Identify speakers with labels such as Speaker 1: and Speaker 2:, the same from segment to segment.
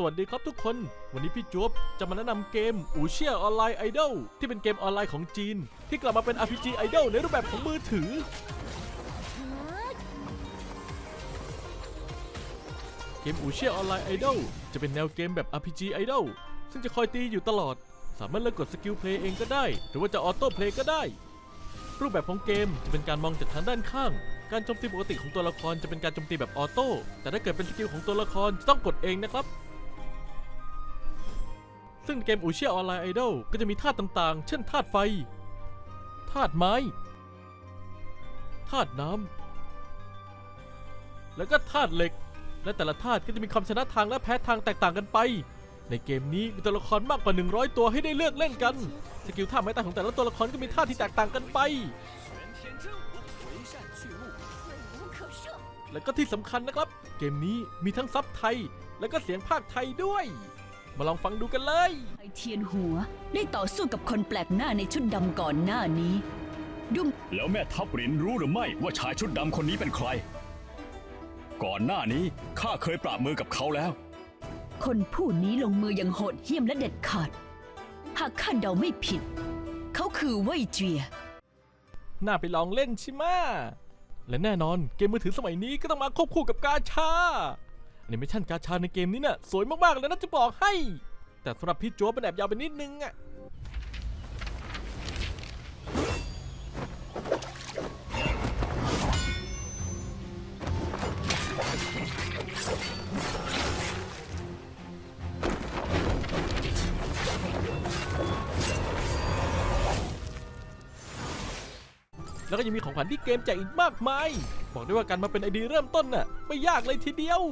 Speaker 1: สวัสดีครับทุกคน วันนี้พี่จวบจะมาแนะนำเกมอูเชียออนไลน์ไอดอลที่เป็นเกมออนไลน์ของจีน ที่กลับมาเป็น RPG ไอดอลในรูปแบบของมือถือ เกมอูเชียออนไลน์ไอดอลจะเป็นแนวเกมแบบ RPG ไอดอลซึ่งจะคอยตีอยู่ตลอด สามารถเลือกกดสกิลเพลย์เองก็ได้ หรือว่าจะออโต้เพลย์ก็ได้ รูปแบบของเกมจะเป็นการมองจากทางด้านข้างการโจมตีปกติของตัวละครจะเป็นการโจมตีแบบออโต้ แต่ถ้าเกิดเป็นสกิลของตัวละครจะต้องกดเองนะครับ ซึ่งเกมอูเชียออนไลน์ไอดอลก็จะมีธาตุต่างๆ เช่นธาตุไฟ ธาตุไม้ ธาตุน้ำ แล้วก็ธาตุเหล็ก และแต่ละธาตุก็จะมีความชนะทางและแพ้ทางแตกต่างกันไป ในเกมนี้มีตัวละครมากกว่า 100 ตัวให้ได้เลือกเล่นกัน สกิลท่าไม้ตายของแต่ละตัวละครก็มีท่าที่แตกต่างกันไป และก็ที่สำคัญนะครับ เกมนี้มีทั้งซับไทย และก็เสียงภาคไทยด้วย มาลองฟังดูกันเลย
Speaker 2: ไอเทียนหัว ได้ต่อสู้กับคนแปลกหน้าในชุดดำก่อนหน้านี้ดู
Speaker 3: แล้วแม่ทัพหรินรู้หรือไม่ว่าชายชุดดำคนนี้เป็นใคร ก่อนหน้านี้ข้าเคยปราบมือกับเขาแล้ว
Speaker 2: คนผู้นี้ลงมืออย่างโหดเหี้ยมและเด็ดขาด หากข้าเดาไม่ผิด เขาคือเว่ยเจีย
Speaker 1: น่าไปลองเล่นใช่ไหมะและแน่นอนเกมมือถือสมัยนี้ก็ต้องมาควบคู่กับกาชา แอนิเมชันกาชาในเกมนี้น่ะสวยมาก ๆ เลยนะจะบอกให้ แต่สำหรับพี่โจ้เป็นแอบยาวไปนิดนึงอะแล้วก็ยังมีของขวัญที่เกมแจกอีกมากมาย บอกได้ว่าการมาเป็นไอดีเริ่มต้นน่ะไม่ยากเลยทีเดียว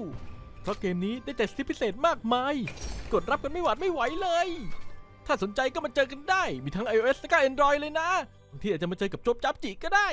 Speaker 1: เพราะเกมนี้ได้แจกสิทธิพิเศษมากมาย กดรับกันไม่หวาดไม่ไหวเลย ถ้าสนใจก็มาเจอกันได้ มีทั้ง iOS และก็ Android เลยนะบางทีอาจจะมาเจอกับโจบจับจีก็ได้